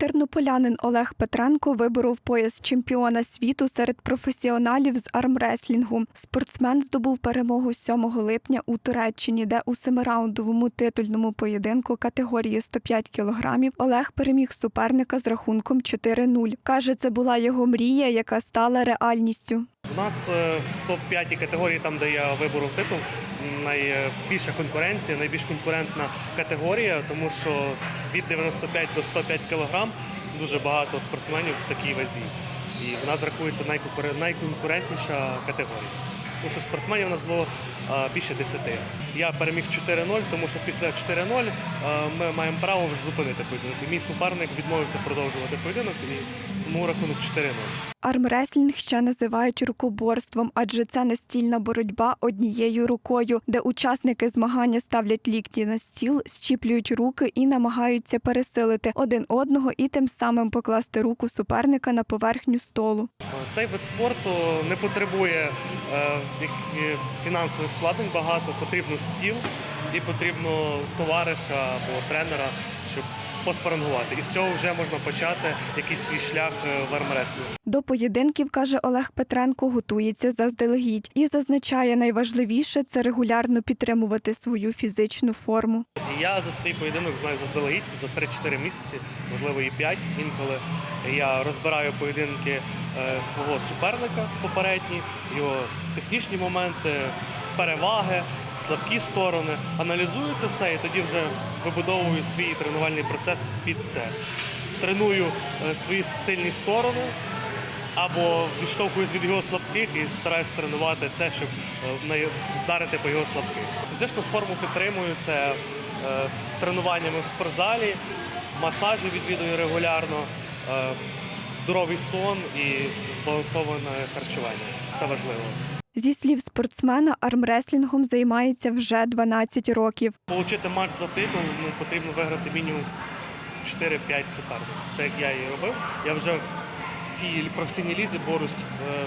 Тернополянин Олег Петренко виборов пояс чемпіона світу серед професіоналів з армреслінгу. Спортсмен здобув перемогу 7 липня у Туреччині, де у семираундовому титульному поєдинку категорії 105 кілограмів Олег переміг суперника з рахунком 4-0. Каже, це була його мрія, яка стала реальністю. Нас е, в 105 категорії, там де я виборов титул, найбільша конкуренція, найбільш конкурентна категорія, тому що від 95 до 105 кілограм дуже багато спортсменів в такій вазі. І в нас рахується найконкурентніша категорія. Тому що спортсменів у нас було е, більше 10. Я переміг 4-0, тому що після 4-0 е, ми маємо право вже зупинити поєдинок. І мій суперник відмовився продовжувати поєдинок, і тому рахунок 4-0. Армреслінг ще називають рукоборством, адже це настільна боротьба однією рукою, де учасники змагання ставлять лікті на стіл, щіплюють руки і намагаються пересилити один одного і тим самим покласти руку суперника на поверхню столу. Цей вид спорту не потребує е, фінансових вкладень багато, потрібно стіл і потрібно товариша або тренера, щоб поспарингувати. І з цього вже можна почати якийсь свій шлях е, в армреслінгу. До поєдинків каже Олег Петренко, готується заздалегідь і зазначає, найважливіше це регулярно підтримувати свою фізичну форму. Я за свій поєдинок знаю заздалегідь це за 3-4 місяці, можливо і 5 інколи. Я розбираю поєдинки е, свого суперника попередні, його технічні моменти, переваги, слабкі сторони. Аналізую це все і тоді вже вибудовую свій тренувальний процес під це. Треную е, свої сильні сторони, або відштовхуюсь від його слабких і стараюсь тренувати це, щоб е, вдарити по його слабких. Фізичну форму підтримую це е, тренуваннями в спортзалі, масажі відвідую регулярно, е, здоровий сон і збалансоване харчування. Це важливо. Зі слів спортсмена, армреслінгом займається вже 12 років. Получити матч за титул ну, потрібно виграти мінімум 4-5 суперників. Так як я і робив. Я вже в цій професійній лізі борюсь е,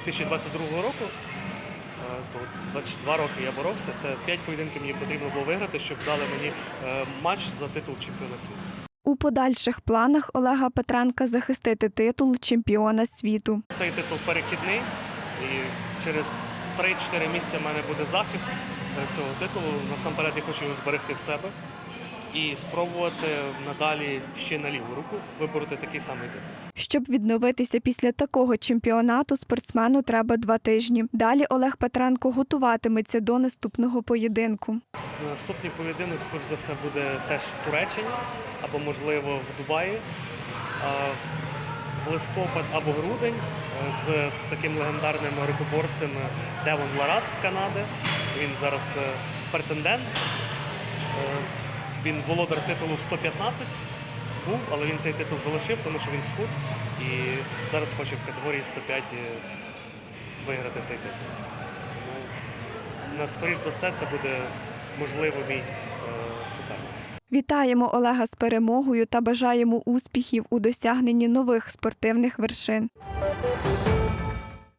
з 2022 року. Е, То 22 роки я боровся. Це 5 поєдинків мені потрібно було виграти, щоб дали мені е, матч за титул чемпіона світу. У подальших планах Олега Петренка захистити титул чемпіона світу. Цей титул перехідний, і через 3-4 місяці в мене буде захист е, цього титулу. Насамперед я хочу його зберегти в себе і спробувати надалі ще на ліву руку вибороти такий самий титул. Щоб відновитися після такого чемпіонату, спортсмену треба два тижні. Далі Олег Петренко готуватиметься до наступного поєдинку. Наступний поєдинок, скоріш за все, буде теж в Туреччині або, можливо, в Дубаї. В листопад або грудень е, з таким легендарним рукоборцем Девон Ларат з Канади. Він зараз е, претендент. Він володар титулу в 115 був, але він цей титул залишив, тому що він схуд і зараз хоче в категорії 105 е, виграти цей титул. Тому скоріш за все це буде можливо мій е, суперник. Вітаємо Олега з перемогою та бажаємо успіхів у досягненні нових спортивних вершин.